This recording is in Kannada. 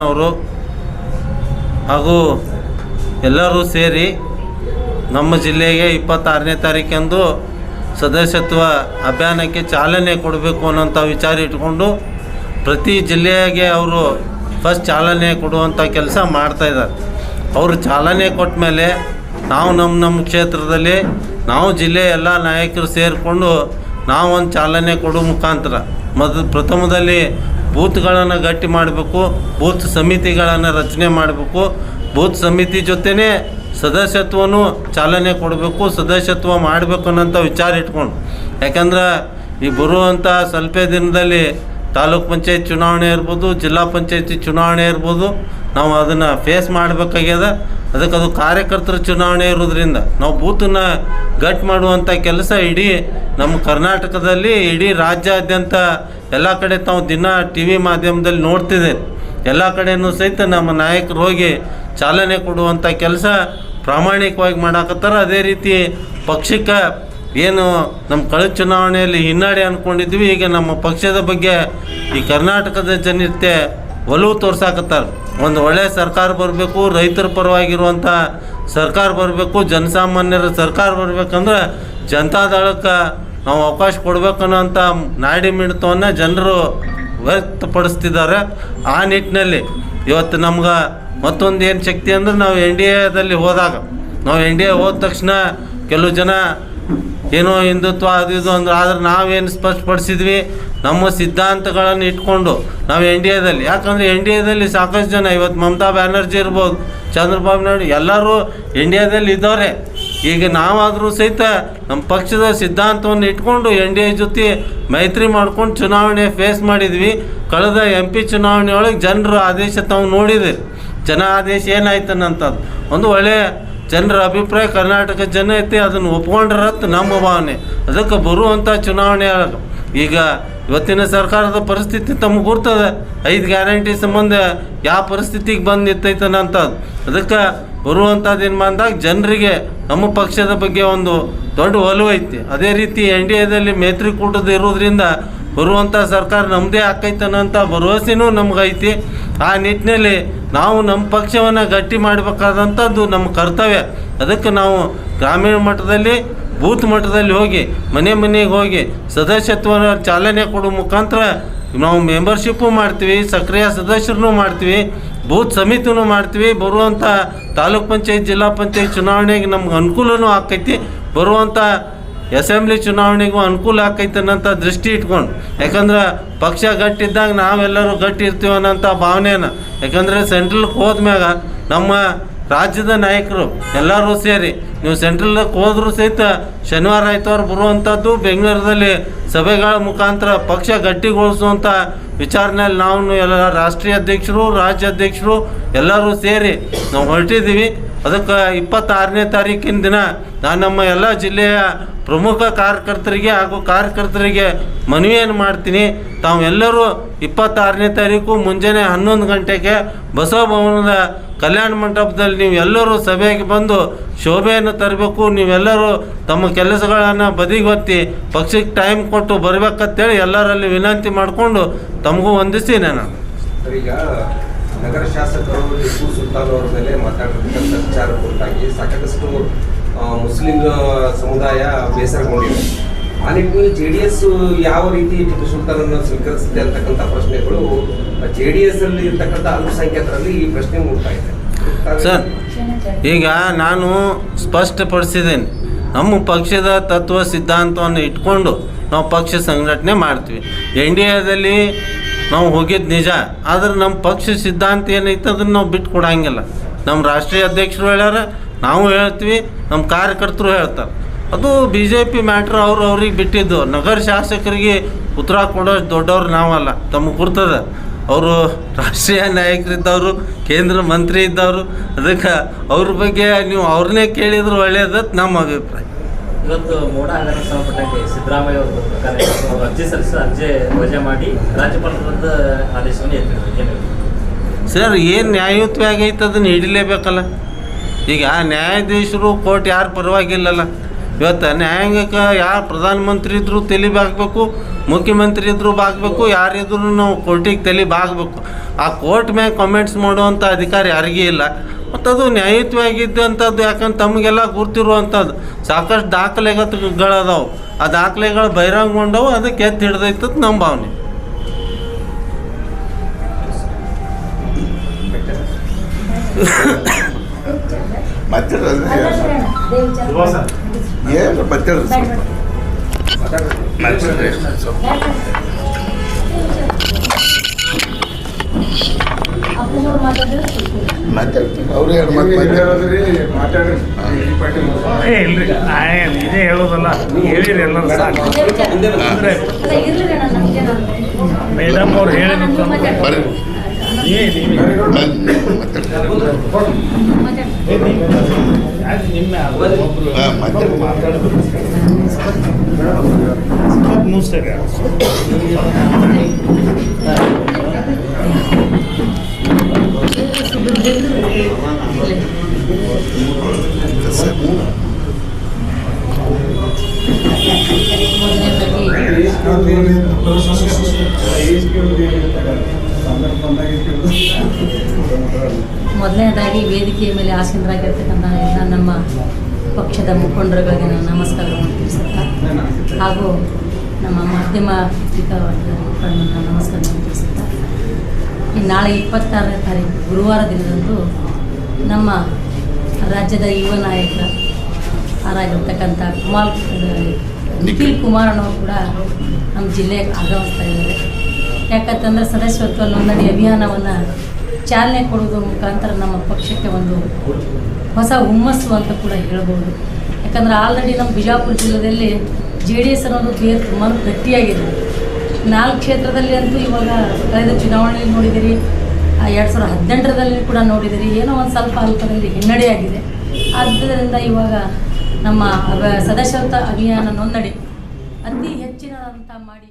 ಅವರು ಹಾಗೂ ಎಲ್ಲರೂ ಸೇರಿ ನಮ್ಮ ಜಿಲ್ಲೆಗೆ ಇಪ್ಪತ್ತಾರನೇ ತಾರೀಕಂದು ಸದಸ್ಯತ್ವ ಅಭಿಯಾನಕ್ಕೆ ಚಾಲನೆ ಕೊಡಬೇಕು ಅನ್ನೋಂಥ ವಿಚಾರ ಇಟ್ಕೊಂಡು ಪ್ರತಿ ಜಿಲ್ಲೆಗೆ ಅವರು ಫಸ್ಟ್ ಚಾಲನೆ ಕೊಡುವಂಥ ಕೆಲಸ ಮಾಡ್ತಾಯಿದ್ದಾರೆ ಅವರು ಚಾಲನೆ ಕೊಟ್ಟ ಮೇಲೆ ನಾವು ನಮ್ಮ ನಮ್ಮ ಕ್ಷೇತ್ರದಲ್ಲಿ ನಾವು ಜಿಲ್ಲೆಯ ಎಲ್ಲ ನಾಯಕರು ಸೇರಿಕೊಂಡು ನಾವು ಒಂದು ಚಾಲನೆ ಕೊಡೋ ಮುಖಾಂತರ ಮೊದಲು ಪ್ರಥಮದಲ್ಲಿ ಬೂತ್ಗಳನ್ನು ಗಟ್ಟಿ ಮಾಡಬೇಕು, ಬೂತ್ ಸಮಿತಿಗಳನ್ನು ರಚನೆ ಮಾಡಬೇಕು. ಬೂತ್ ಸಮಿತಿ ಜೊತೆನೇ ಸದಸ್ಯತ್ವನೂ ಚಾಲನೆ ಕೊಡಬೇಕು, ಸದಸ್ಯತ್ವ ಮಾಡಬೇಕು ಅನ್ನೋಂಥ ವಿಚಾರ ಇಟ್ಕೊಂಡು. ಯಾಕಂದ್ರೆ ಈ ಬರುವಂಥ ಸ್ವಲ್ಪ ದಿನದಲ್ಲಿ ತಾಲೂಕ್ ಪಂಚಾಯತ್ ಚುನಾವಣೆ ಇರ್ಬೋದು, ಜಿಲ್ಲಾ ಪಂಚಾಯತಿ ಚುನಾವಣೆ ಇರ್ಬೋದು, ನಾವು ಅದನ್ನು ಫೇಸ್ ಮಾಡಬೇಕಾಗ್ಯದ. ಅದಕ್ಕೆ ಅದು ಕಾರ್ಯಕರ್ತರ ಚುನಾವಣೆ ಇರೋದ್ರಿಂದ ನಾವು ಬೂತನ್ನು ಗಟ್ ಮಾಡುವಂಥ ಕೆಲಸ ಇಡೀ ನಮ್ಮ ಕರ್ನಾಟಕದಲ್ಲಿ, ಇಡೀ ರಾಜ್ಯಾದ್ಯಂತ ಎಲ್ಲ ಕಡೆ ತಾವು ದಿನ ಟಿ ವಿ ಮಾಧ್ಯಮದಲ್ಲಿ ನೋಡ್ತಿದ್ದೇವೆ ಎಲ್ಲ ಕಡೆಯೂ ಸಹಿತ ನಮ್ಮ ನಾಯಕರು ಹೋಗಿ ಚಾಲನೆ ಕೊಡುವಂಥ ಕೆಲಸ ಪ್ರಾಮಾಣಿಕವಾಗಿ ಮಾಡಾಕತ್ತಾರ. ಅದೇ ರೀತಿ ಪಕ್ಷಕ್ಕೆ ಏನು ನಮ್ಮ ಕಳೆದ ಚುನಾವಣೆಯಲ್ಲಿ ಹಿನ್ನಡೆ ಅಂದ್ಕೊಂಡಿದ್ವಿ ಈಗ ನಮ್ಮ ಪಕ್ಷದ ಬಗ್ಗೆ ಈ ಕರ್ನಾಟಕದ ಜನತೆ ಒಲವು ತೋರ್ಸಾಕತ್ತಾರ. ಒಂದು ಒಳ್ಳೆಯ ಸರ್ಕಾರ ಬರಬೇಕು, ರೈತರ ಪರವಾಗಿರುವಂಥ ಸರ್ಕಾರ ಬರಬೇಕು, ಜನಸಾಮಾನ್ಯರ ಸರ್ಕಾರ ಬರಬೇಕಂದ್ರೆ ಜನತಾದಳಕ್ಕೆ ನಾವು ಅವಕಾಶ ಕೊಡ್ಬೇಕನ್ನೋಂಥ ನಾಡಿ ಮಿಡಿತವನ್ನು ಜನರು ವ್ಯಕ್ತಪಡಿಸ್ತಿದ್ದಾರೆ. ಆ ನಿಟ್ಟಿನಲ್ಲಿ ಇವತ್ತು ನಮ್ಗೆ ಮತ್ತೊಂದು ಏನು ಶಕ್ತಿ ಅಂದ್ರೆ ನಾವು ಎನ್ ಡಿ ಎದಲ್ಲಿ ಹೋದಾಗ, ನಾವು ಎನ್ ಡಿ ಎ ಹೋದ ತಕ್ಷಣ ಕೆಲವು ಜನ ಏನೋ ಹಿಂದುತ್ವ ಅದು ಇದು ಅಂದ್ರೆ ಆದ್ರೆ ನಾವೇನು ಸ್ಪಷ್ಟಪಡಿಸಿದ್ವಿ? ನಮ್ಮ ಸಿದ್ಧಾಂತಗಳನ್ನು ಇಟ್ಕೊಂಡು ನಾವು ಎನ್ ಡಿ ಎದಲ್ಲಿ ಯಾಕಂದರೆ ಎನ್ ಡಿ ಎದಲ್ಲಿ ಸಾಕಷ್ಟು ಜನ, ಇವತ್ತು ಮಮತಾ ಬ್ಯಾನರ್ಜಿ ಇರ್ಬೋದು, ಚಂದ್ರಬಾಬು ನಾಯ್ಡು, ಎಲ್ಲರೂ ಇಂಡಿಯಾದಲ್ಲಿ ಇದ್ದವ್ರೆ. ಈಗ ನಾವಾದರೂ ಸಹಿತ ನಮ್ಮ ಪಕ್ಷದ ಸಿದ್ಧಾಂತವನ್ನು ಇಟ್ಕೊಂಡು ಎನ್ ಡಿ ಎ ಜೊತೆ ಮೈತ್ರಿ ಮಾಡ್ಕೊಂಡು ಚುನಾವಣೆ ಫೇಸ್ ಮಾಡಿದ್ವಿ. ಕಳೆದ ಎಂ ಪಿ ಚುನಾವಣೆಯೊಳಗೆ ಜನರು ಆದೇಶ ತಾವು ನೋಡಿದೆ ಜನ ಆದೇಶ ಏನಾಯ್ತನ್ನಂಥದ್ದು ಒಂದು ಒಳ್ಳೆಯ ಜನರ ಅಭಿಪ್ರಾಯ ಕರ್ನಾಟಕ ಜನ ಐತಿ, ಅದನ್ನು ಒಪ್ಕೊಂಡ್ರತ್ ನಮ್ಮ ಭಾವನೆ. ಅದಕ್ಕೆ ಬರುವಂಥ ಚುನಾವಣೆ ಈಗ ಇವತ್ತಿನ ಸರ್ಕಾರದ ಪರಿಸ್ಥಿತಿ ತಮಗೆ ಗೊತ್ತದೆ ಐದು ಗ್ಯಾರಂಟಿ ಸಂಬಂಧ ಯಾವ ಪರಿಸ್ಥಿತಿಗೆ ಬಂದು ಅಂತ ಅದಕ್ಕೆ ಬರುವಂಥ ಬಂದಾಗ ಜನರಿಗೆ ನಮ್ಮ ಪಕ್ಷದ ಬಗ್ಗೆ ಒಂದು ದೊಡ್ಡ ಒಲವು ಐತಿ. ಅದೇ ರೀತಿ ಎನ್ ಡಿ ಎದಲ್ಲಿ ಮೈತ್ರಿಕೂಟದ ಇರೋದ್ರಿಂದ ಬರುವಂಥ ಸರ್ಕಾರ ನಮ್ಮದೇ ಆಕೈತನಂತ ಭರವಸೆನೂ ನಮಗೈತಿ ಆ ನಿಟ್ಟಿನಲ್ಲಿ ನಾವು ನಮ್ಮ ಪಕ್ಷವನ್ನು ಗಟ್ಟಿ ಮಾಡಬೇಕಾದಂಥದ್ದು ನಮ್ಮ ಕರ್ತವ್ಯ. ಅದಕ್ಕೆ ನಾವು ಗ್ರಾಮೀಣ ಮಟ್ಟದಲ್ಲಿ, ಬೂತ್ ಮಟ್ಟದಲ್ಲಿ ಹೋಗಿ, ಮನೆ ಮನೆಗೆ ಹೋಗಿ ಸದಸ್ಯತ್ವ ಚಾಲನೆ ಕೊಡೋ ಮುಖಾಂತರ ನಾವು ಮೆಂಬರ್ಶಿಪ್ಪು ಮಾಡ್ತೀವಿ, ಸಕ್ರಿಯ ಸದಸ್ಯರನ್ನು ಮಾಡ್ತೀವಿ, ಬೂತ್ ಸಮಿತಿನೂ ಮಾಡ್ತೀವಿ. ಬರುವಂಥ ತಾಲೂಕ್ ಪಂಚಾಯತ್, ಜಿಲ್ಲಾ ಪಂಚಾಯತ್ ಚುನಾವಣೆಗೆ ನಮ್ಗೆ ಅನುಕೂಲನೂ ಆಕೈತಿ. ಬರುವಂಥ ಅಸೆಂಬ್ಲಿ ಚುನಾವಣೆಗೂ ಅನುಕೂಲ ಆಕೈತೆ ಅನ್ನೋಂಥ ದೃಷ್ಟಿ ಇಟ್ಕೊಂಡು. ಯಾಕಂದ್ರೆ ಪಕ್ಷ ಗಟ್ಟಿದ್ದಾಗ ನಾವೆಲ್ಲರೂ ಗಟ್ಟಿ ಇರ್ತೀವಿ ಅನ್ನೋಂಥ ಭಾವನೆನ. ಯಾಕಂದರೆ ಸೆಂಟ್ರಲ್ಗೆ ಹೋದ್ಮ್ಯಾಗ ನಮ್ಮ ರಾಜ್ಯದ ನಾಯಕರು ಎಲ್ಲರೂ ಸೇರಿ, ನೀವು ಸೆಂಟ್ರಲ್ಗೆ ಹೋದರೂ ಸಹಿತ ಶನಿವಾರ ಆಯ್ತವಾರ ಬರುವಂಥದ್ದು ಬೆಂಗಳೂರಲ್ಲಿ ಸಭೆಗಳ ಮುಖಾಂತರ ಪಕ್ಷ ಗಟ್ಟಿಗೊಳಿಸುವಂಥ ವಿಚಾರನಲ್ಲಿ ನಾವು ಎಲ್ಲ ರಾಷ್ಟ್ರೀಯ ಅಧ್ಯಕ್ಷರು, ರಾಜ್ಯ ಅಧ್ಯಕ್ಷರು ಎಲ್ಲರೂ ಸೇರಿ ನಾವು ಹೊರಟಿದ್ದೀವಿ ಅದಕ್ಕೆ ಇಪ್ಪತ್ತಾರನೇ ತಾರೀಕಿನ ದಿನ ನಾನು ನಮ್ಮ ಎಲ್ಲ ಜಿಲ್ಲೆಯ ಪ್ರಮುಖ ಕಾರ್ಯಕರ್ತರಿಗೆ ಹಾಗೂ ಕಾರ್ಯಕರ್ತರಿಗೆ ಮನವಿಯನ್ನು ಮಾಡ್ತೀನಿ. ತಾವೆಲ್ಲರೂ ಇಪ್ಪತ್ತಾರನೇ ತಾರೀಕು ಮುಂಜಾನೆ ಹನ್ನೊಂದು ಗಂಟೆಗೆ ಬಸವ ಭವನದ ಕಲ್ಯಾಣ ಮಂಟಪದಲ್ಲಿ ನೀವು ಎಲ್ಲರೂ ಸಭೆಗೆ ಬಂದು ಶೋಭೆಯನ್ನು ತರಬೇಕು. ನೀವೆಲ್ಲರೂ ತಮ್ಮ ಕೆಲಸಗಳನ್ನು ಬದಿಗೊತ್ತಿ ಪಕ್ಷಕ್ಕೆ ಟೈಮ್ ಕೊಟ್ಟು ಬರಬೇಕಂತೇಳಿ ಎಲ್ಲರಲ್ಲಿ ವಿನಂತಿ ಮಾಡಿಕೊಂಡು ತಮಗೂ ವಂದಿಸಿ ನಾನು. ನಗರ ಶಾಸಕರು ಟಿಪ್ಪು ಸುಲ್ತಾನ್ ಅವರ ಮೇಲೆ ಮಾತಾಡಿರ್ತಕ್ಕಂಥ ವಿಚಾರ ಕುರಿತಾಗಿ ಸಾಕಷ್ಟು ಮುಸ್ಲಿಂ ಸಮುದಾಯ ಬೇಸರಗೊಂಡಿದೆ. ಆ ನಿಟ್ಟಿನಲ್ಲಿ ಜೆ ಡಿ ಎಸ್ ಯಾವ ರೀತಿ ಟಿಪ್ಪು ಸುಲ್ತಾನ್ ಅನ್ನು ಸ್ವೀಕರಿಸಿದೆ ಅಂತಕ್ಕಂಥ ಪ್ರಶ್ನೆಗಳು ಜೆ ಡಿ ಎಸ್ ಅಲ್ಲಿ ಇರ್ತಕ್ಕಂಥ ಅಲ್ಪಸಂಖ್ಯಾತರಲ್ಲಿ ಈ ಪ್ರಶ್ನೆ ಮೂಡ್ತಾ ಇದೆ. ಸರ್, ಈಗ ನಾನು ಸ್ಪಷ್ಟಪಡಿಸಿದ್ದೇನೆ. ನಮ್ಮ ಪಕ್ಷದ ತತ್ವ ಸಿದ್ಧಾಂತವನ್ನು ಇಟ್ಕೊಂಡು ನಾವು ಪಕ್ಷ ಸಂಘಟನೆ ಮಾಡ್ತೀವಿ. ಎನ್ ಡಿ ಎದಲ್ಲಿ ನಾವು ಹೋಗಿದ್ದು ನಿಜ. ಆದ್ರೆ ನಮ್ಮ ಪಕ್ಷ ಸಿದ್ಧಾಂತ ಏನೈತೆ ಅದನ್ನು ನಾವು ಬಿಟ್ಟು ಕೊಡಂಗಿಲ್ಲ. ನಮ್ಮ ರಾಷ್ಟ್ರೀಯ ಅಧ್ಯಕ್ಷರು ಹೇಳ್ಯಾರ, ನಾವು ಹೇಳ್ತೀವಿ ನಮ್ಮ ಕಾರ್ಯಕರ್ತರು ಹೇಳ್ತಾರೆ. ಅದು ಬಿ ಜೆ ಪಿ ಮ್ಯಾಟ್ರ್ ಅವರು ಅವ್ರಿಗೆ ಬಿಟ್ಟಿದ್ದು. ನಗರ ಶಾಸಕರಿಗೆ ಉತ್ತರ ಕೊಡೋಷ್ಟು ದೊಡ್ಡವ್ರು ನಾವಲ್ಲ ತಮಗೆ ಗುರ್ತದ. ಅವರು ರಾಷ್ಟ್ರೀಯ ನಾಯಕರಿದ್ದವರು ಕೇಂದ್ರ ಮಂತ್ರಿ ಇದ್ದವರು, ಅದಕ್ಕೆ ಅವ್ರ ಬಗ್ಗೆ ನೀವು ಅವ್ರನ್ನೇ ಕೇಳಿದ್ರೆ ಒಳ್ಳೆಯದ ನಮ್ಮ ಅಭಿಪ್ರಾಯ. ಇವತ್ತು ಮೋಡ ಸಂಬಂಧಪಟ್ಟಂಗೆ ಸಿದ್ದರಾಮಯ್ಯ ಅವರು ಪ್ರಕಾರ ಅವರು ಅರ್ಜಿ ಸಲ್ಲಿಸಿ ಅರ್ಜಿ ವಜಾ ಮಾಡಿ ರಾಜ್ಯಪಾಲರ ಆದೇಶವನ್ನು ಎತ್ತಿದ್ರು ಸರ್, ಏನು ನ್ಯಾಯಯುತವಾಗಿ ಐತೆ ಅದನ್ನು ಹಿಡಿಲೇಬೇಕಲ್ಲ? ಈಗ ಆ ನ್ಯಾಯಾಧೀಶರು, ಕೋರ್ಟ್ ಯಾರು ಪರವಾಗಿಲ್ಲಲ್ಲ. ಇವತ್ತು ನ್ಯಾಯಾಂಗಕ್ಕೆ ಯಾರು ಪ್ರಧಾನಮಂತ್ರಿ ಇದ್ದರೂ ತೆಲಿಬಾಗಬೇಕು ಮುಖ್ಯಮಂತ್ರಿ ಇದ್ದರೂ ಬಾಗಬೇಕು, ಯಾರಿದ್ರೂ ನಾವು ಕೋರ್ಟಿಗೆ ತಲೆ ಬಾಗಬೇಕು. ಆ ಕೋರ್ಟ್ ಮ್ಯಾಗ ಕಮೆಂಟ್ಸ್ ಮಾಡುವಂಥ ಅಧಿಕಾರ ಯಾರಿಗೂ ಇಲ್ಲ. ಮತ್ತು ಅದು ನ್ಯಾಯಯುತವಾಗಿದ್ದಂಥದ್ದು ಯಾಕಂದ್ರೆ ತಮಗೆಲ್ಲ ಗುರ್ತಿರುವಂಥದ್ದು ಸಾಕಷ್ಟು ದಾಖಲೆಗಳದಾವು. ಆ ದಾಖಲೆಗಳು ಬಹಿರಂಗೊಂಡವು ಅದಕ್ಕೆ ಎತ್ತಿ ಹಿಡ್ದೈತದ ನಮ್ಮ ಭಾವನೆ. ಮತ್ತೆ ಏ ಇಲ್ರಿ ನಾ ಏನ್ ಇದೇ ಹೇಳೋದಲ್ಲ. ಹೇಳಿರಿ ಎಲ್ಲರೂ ಸಾಕು. ಅಂದ್ರೆ ಮೇಡಮ್ ಅವ್ರು ಹೇಳಿದ್ರು ಯಾಕೆ ನಿಮ್ಮೆ ಮಾತಾಡಿದ್ರು ಸ್ವಲ್ಪ ಮುಗಿಸ್ತಾರೆ ಮೊದಲನೇದಾಗಿ ವೇದಿಕೆಯ ಮೇಲೆ ಆಸೀನರಾಗಿರ್ತಕ್ಕಂಥ ಎಲ್ಲ ನಮ್ಮ ಪಕ್ಷದ ಮುಖಂಡರುಗಳಿಗೆ ನಾನು ನಮಸ್ಕಾರವನ್ನು ತಿಳಿಸುತ್ತಾ ಹಾಗೂ ನಮ್ಮ ಮಾಧ್ಯಮ ಮುಖಂಡರನ್ನು ನಾನು ನಮಸ್ಕಾರವನ್ನು ತಿಳಿಸುತ್ತಾ ನಾಳೆ ಇಪ್ಪತ್ತಾರನೇ ತಾರೀಕು ಗುರುವಾರ ದಿನದಂದು ನಮ್ಮ ರಾಜ್ಯದ ಯುವ ನಾಯಕ ಆರಾಗಿರ್ತಕ್ಕಂಥ ಕುಮಾರ್ ನಿಖಿಲ್ ಕುಮಾರನವರು ಕೂಡ ನಮ್ಮ ಜಿಲ್ಲೆಗೆ ಆಗಮಿಸ್ತಾ ಇದ್ದಾರೆ. ಯಾಕಂತಂದರೆ ಸದಸ್ಯತ್ವ ನೋಂದಣಿ ಅಭಿಯಾನವನ್ನು ಚಾಲನೆ ಕೊಡುವುದರ ಮುಖಾಂತರ ನಮ್ಮ ಪಕ್ಷಕ್ಕೆ ಒಂದು ಹೊಸ ಹುಮ್ಮಸ್ಸು ಅಂತ ಕೂಡ ಹೇಳ್ಬೋದು. ಯಾಕಂದ್ರೆ ಆಲ್ರೆಡಿ ನಮ್ಮ ಬಿಜಾಪುರ ಜಿಲ್ಲೆಯಲ್ಲಿ ಜೆ ಡಿ ಎಸ್ ಅನ್ನೋದು ಬೇರೆ ತುಂಬ ಗಟ್ಟಿಯಾಗಿದೆ. ನಾಲ್ಕು ಕ್ಷೇತ್ರದಲ್ಲಿ ಅಂತೂ ಇವಾಗ ಕಳೆದ ಚುನಾವಣೆಯಲ್ಲಿ ನೋಡಿದಿರಿ ಎರಡು ಸಾವಿರದ ಹದಿನೆಂಟರಲ್ಲಿ ಕೂಡ ನೋಡಿದಿರಿ ಏನೋ ಒಂದು ಸ್ವಲ್ಪ ಅಲ್ಪದಲ್ಲಿ ಹಿನ್ನಡೆಯಾಗಿದೆ. ಆದ್ದರಿಂದ ಇವಾಗ ನಮ್ಮ ಸದಸ್ಯತ್ವ ಅಭಿಯಾನ ನೋಂದಣಿ ಅತಿ ಹೆಚ್ಚಿನಂತ ಮಾಡಿ